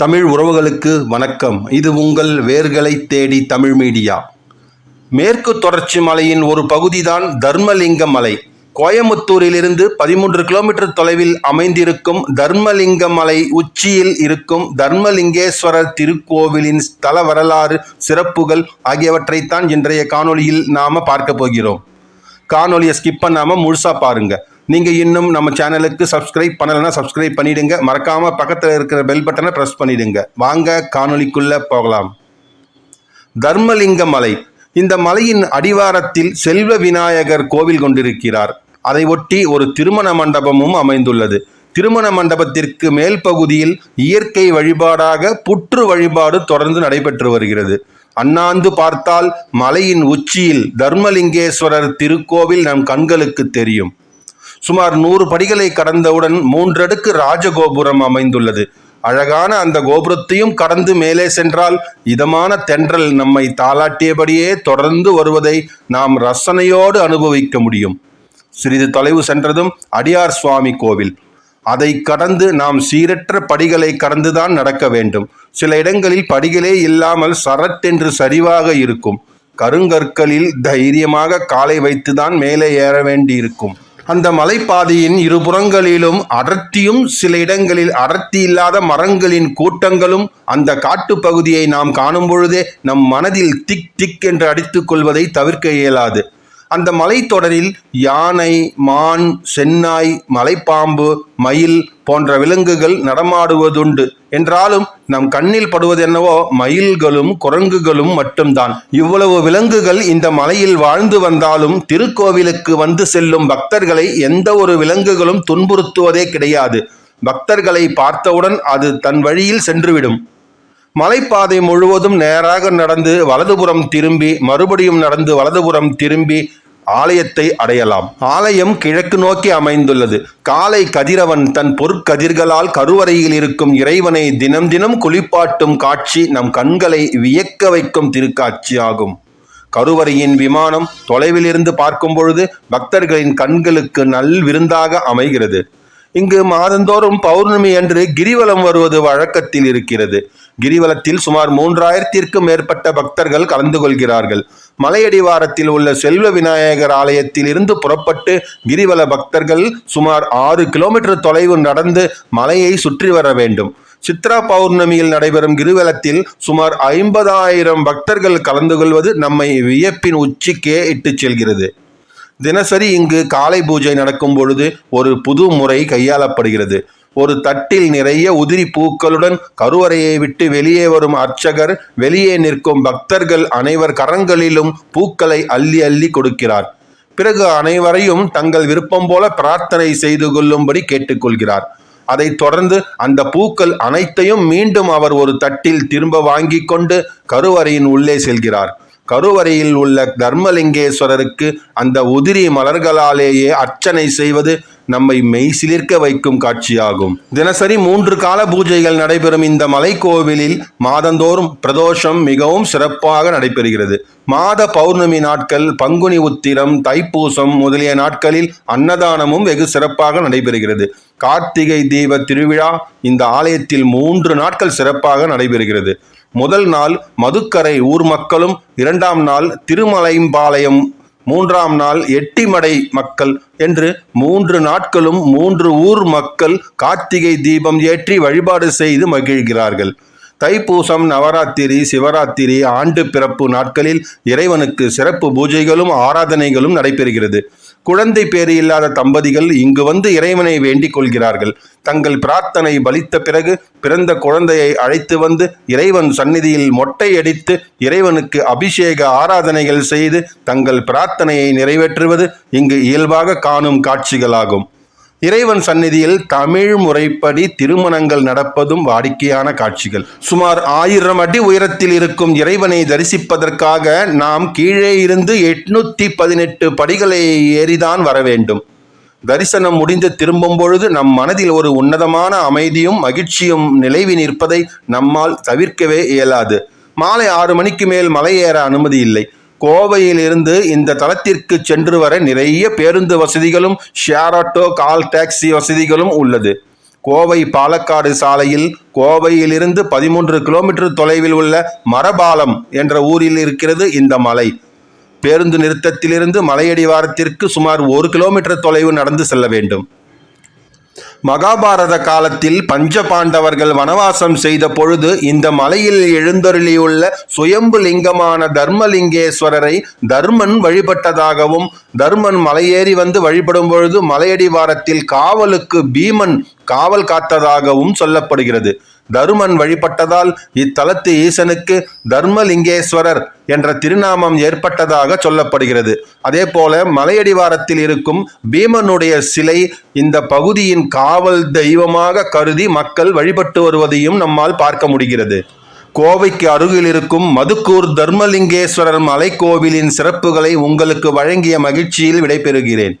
தமிழ் உறவுகளுக்கு வணக்கம். இது உங்கள் வேர்களை தேடி தமிழ் மீடியா. மேற்கு தொடர்ச்சி மலையின் ஒரு பகுதிதான் தர்மலிங்க மலை. கோயமுத்தூரிலிருந்து பதிமூன்று கிலோமீட்டர் தொலைவில் அமைந்திருக்கும் தர்மலிங்க மலை உச்சியில் இருக்கும் தர்மலிங்கேஸ்வரர் திருக்கோவிலின் ஸ்தல வரலாறு சிறப்புகள் ஆகியவற்றைத்தான் இன்றைய காணொளியில் நாம பார்க்க போகிறோம். காணொலியை ஸ்கிப் பண்ணாமல் முழுசாக பாருங்கள் நீங்கள் இன்னும் நம்ம சேனலுக்கு சப்ஸ்கிரைப் பண்ணலைன்னா சப்ஸ்கிரைப் பண்ணிடுங்க. மறக்காமல் பக்கத்தில் இருக்கிற பெல் பட்டனை ப்ரெஸ் பண்ணிடுங்க. வாங்க காணொலிக்குள்ளே போகலாம். தர்மலிங்க மலை. இந்த மலையின் அடிவாரத்தில் செல்வ விநாயகர் கோவில் கொண்டிருக்கிறார். அதை ஒட்டி ஒரு திருமண மண்டபமும் அமைந்துள்ளது. திருமண மண்டபத்திற்கு மேல் பகுதியில் இயற்கை வழிபாடாக புற்று வழிபாடு தொடர்ந்து நடைபெற்று வருகிறது. அண்ணாந்து பார்த்தால் மலையின் உச்சியில் தர்மலிங்கேஸ்வரர் திருக்கோவில் நம் கண்களுக்கு தெரியும். சுமார் நூறு படிகளை கடந்தவுடன் மூன்றடுக்கு ராஜகோபுரம் அமைந்துள்ளது. அழகான அந்த கோபுரத்தையும் கடந்து மேலே சென்றால் இதமான தென்றல் நம்மை தாளாட்டியபடியே தொடர்ந்து வருவதை நாம் ரசனையோடு அனுபவிக்க முடியும். சிறிது தொலைவு சென்றதும் அடியார் சுவாமி கோவில். அதை கடந்து நாம் சீரற்ற படிகளை கடந்துதான் நடக்க வேண்டும். சில இடங்களில் படிகளே இல்லாமல் சரட்டென்று சரிவாக இருக்கும். கருங்கற்களில் தைரியமாக காலை வைத்துதான் மேலே ஏற வேண்டியிருக்கும். அந்த மலைப்பாதையின் இருபுறங்களிலும் அடர்த்தியும் சில இடங்களில் அடர்த்தி இல்லாத மரங்களின் கூட்டங்களும் அந்த காட்டுப்பகுதியை நாம் காணும் பொழுதே நம் மனதில் திக் திக் என்று அடித்துக் கொள்வதை தவிர்க்க இயலாது. அந்த மலைத்தொடரில் யானை மான் சென்னாய் மலைப்பாம்பு மயில் போன்ற விலங்குகள் நடமாடுவதுண்டு. என்றாலும் நம் கண்ணில் படுவது என்னவோ மயில்களும் குரங்குகளும் மட்டும்தான். இவ்வளவு விலங்குகள் இந்த மலையில் வாழ்ந்து வந்தாலும் திருக்கோவிலுக்கு வந்து செல்லும் பக்தர்களை எந்த ஒரு விலங்குகளும் துன்புறுத்துவதே கிடையாது. பக்தர்களை பார்த்தவுடன் அது தன் வழியில் சென்றுவிடும். மலைப்பாதை முழுவதும் நேராக நடந்து வலதுபுறம் திரும்பி மறுபடியும் நடந்து வலதுபுறம் திரும்பி ஆலயத்தை அடையலாம். ஆலயம் கிழக்கு நோக்கி அமைந்துள்ளது. காலை கதிரவன் தன் பொற்கதிர்களால் கருவறையில் இருக்கும் இறைவனை தினம் தினம் குளிப்பாட்டும் காட்சி நம் கண்களை வியக்க வைக்கும் திருக்காட்சி ஆகும் கருவறையின் விமானம் தொலைவிலிருந்து பார்க்கும் பொழுது பக்தர்களின் கண்களுக்கு நல் விருந்தாக அமைகிறது. இங்கு மாதந்தோறும் பௌர்ணமி அன்று கிரிவலம் வருவது வழக்கத்தில் இருக்கிறது. கிரிவலத்தில் சுமார் மூன்றாயிரத்திற்கும் மேற்பட்ட பக்தர்கள் கலந்து கொள்கிறார்கள். மலையடிவாரத்தில் உள்ள செல்வ விநாயகர் ஆலயத்தில் இருந்து புறப்பட்டு கிரிவல பக்தர்கள் சுமார் ஆறு கிலோமீட்டர் தொலைவு நடந்து மலையை சுற்றி வர வேண்டும். சித்ரா பௌர்ணமியில் நடைபெறும் கிரிவலத்தில் சுமார் ஐம்பதாயிரம் பக்தர்கள் கலந்து கொள்வது நம்மை வியப்பின் உச்சிக்கே இட்டுச் செல்கிறது. தினசரி இங்கு காலை பூஜை நடக்கும் பொழுது ஒரு புது முறை கையாளப்படுகிறது. ஒரு தட்டில் நிறைய உதிரி பூக்களுடன் கருவறையை விட்டு வெளியே வரும் அர்ச்சகர் வெளியே நிற்கும் பக்தர்கள் அனைவர் கரங்களிலும் பூக்களை அள்ளி அள்ளி கொடுக்கிறார். பிறகு அனைவரையும் தங்கள் விருப்பம் போல பிரார்த்தனை செய்து கொள்ளும்படி கேட்டுக்கொள்கிறார். அதைத் தொடர்ந்து அந்த பூக்கள் அனைத்தையும் மீண்டும் அவர் ஒரு தட்டில் திரும்ப வாங்கி கொண்டு கருவறையின் உள்ளே செல்கிறார். கருவறையில் உள்ள தர்மலிங்கேஸ்வரருக்கு அந்த உதிரி மலர்களாலேயே அர்ச்சனை செய்வது நம்மை மெய்சிலிர்க்க வைக்கும் காட்சியாகும். தினசரி மூன்று கால பூஜைகள் நடைபெறும் இந்த மலைக்கோவிலில் மாதந்தோறும் பிரதோஷம் மிகவும் சிறப்பாக நடைபெறுகிறது. மாத பௌர்ணமி நாட்கள் பங்குனி உத்திரம் தைப்பூசம் முதலிய நாட்களில் அன்னதானமும் வெகு சிறப்பாக நடைபெறுகிறது. கார்த்திகை தீப திருவிழா இந்த ஆலயத்தில் மூன்று நாட்கள் சிறப்பாக நடைபெறுகிறது. முதல் நாள் மதுக்கரை ஊர் மக்களும் இரண்டாம் நாள் திருமலைம்பாளையம் மூன்றாம் நாள் எட்டிமடை மக்கள் என்று மூன்று நாட்களும் மூன்று ஊர் மக்கள் கார்த்திகை தீபம் ஏற்றி வழிபாடு செய்து மகிழ்கிறார்கள். தைப்பூசம் நவராத்திரி சிவராத்திரி ஆண்டு பிறப்பு நாட்களில் இறைவனுக்கு சிறப்பு பூஜைகளும் ஆராதனைகளும் நடைபெறுகிறது. குழந்தை பேறு இல்லாத தம்பதிகள் இங்கு வந்து இறைவனை வேண்டிக் கொள்கிறார்கள். தங்கள் பிரார்த்தனை பலித்த பிறகு பிறந்த குழந்தையை அழைத்து வந்து இறைவன் சந்நிதியில் மொட்டை அடித்து இறைவனுக்கு அபிஷேக ஆராதனைகள் செய்து தங்கள் பிரார்த்தனையை நிறைவேற்றுவது இங்கு இயல்பாக காணும் காட்சிகளாகும். இறைவன் சந்நிதியில் தமிழ் முறைப்படி திருமணங்கள் நடப்பதும் வாடிக்கையான காட்சிகள். சுமார் ஆயிரம் அடி உயரத்தில் இருக்கும் இறைவனை தரிசிப்பதற்காக நாம் கீழே இருந்து எட்நூத்தி பதினெட்டு படிகளை ஏறிதான் வர வேண்டும். தரிசனம் முடிந்து திரும்பும் பொழுது நம் மனதில் ஒரு உன்னதமான அமைதியும் மகிழ்ச்சியும் நிலைவி நிற்பதை நம்மால் தவிர்க்கவே இயலாது. மாலை ஆறு மணிக்கு மேல் மலை ஏற அனுமதி இல்லை. கோவையிலிருந்து இந்த தளத்திற்கு சென்று வர நிறைய பேருந்து வசதிகளும் ஷேர் ஆட்டோ கால் டாக்ஸி வசதிகளும் உள்ளது. கோவை பாலக்காடு சாலையில் கோவையிலிருந்து பதிமூன்று கிலோமீட்டர் தொலைவில் உள்ள மரபாலம் என்ற ஊரில் இருக்கிறது இந்த மலை. பேருந்து நிறுத்தத்திலிருந்து மலையடிவாரத்திற்கு சுமார் ஒரு கிலோமீட்டர் தொலைவு நடந்து செல்ல வேண்டும். மகாபாரத காலத்தில் பஞ்ச பாண்டவர்கள் வனவாசம் செய்த பொழுது இந்த மலையில் எழுந்தருளியுள்ள சுயம்பு லிங்கமான தர்மலிங்கேஸ்வரரை தர்மன் வழிபட்டதாகவும் தர்மன் மலையேறி வந்து வழிபடும் பொழுது மலையடிவாரத்தில் காவலுக்கு பீமன் காவல் காத்ததாகவும் சொல்லப்படுகிறது. தருமன் வழிபட்டதால் இத்தலத்து ஈசனுக்கு தர்மலிங்கேஸ்வரர் என்ற திருநாமம் ஏற்பட்டதாக சொல்லப்படுகிறது. அதே போல மலையடிவாரத்தில் இருக்கும் பீமனுடைய சிலை இந்த பகுதியின் காவல் தெய்வமாக கருதி மக்கள் வழிபட்டு வருவதையும் நம்மால் பார்க்க முடிகிறது. கோவைக்கு அருகில் இருக்கும் மதுக்கூர் தர்மலிங்கேஸ்வரர் மலைக்கோவிலின் சிறப்புகளை உங்களுக்கு வழங்கிய மகிழ்ச்சியில் விடைபெறுகிறேன்.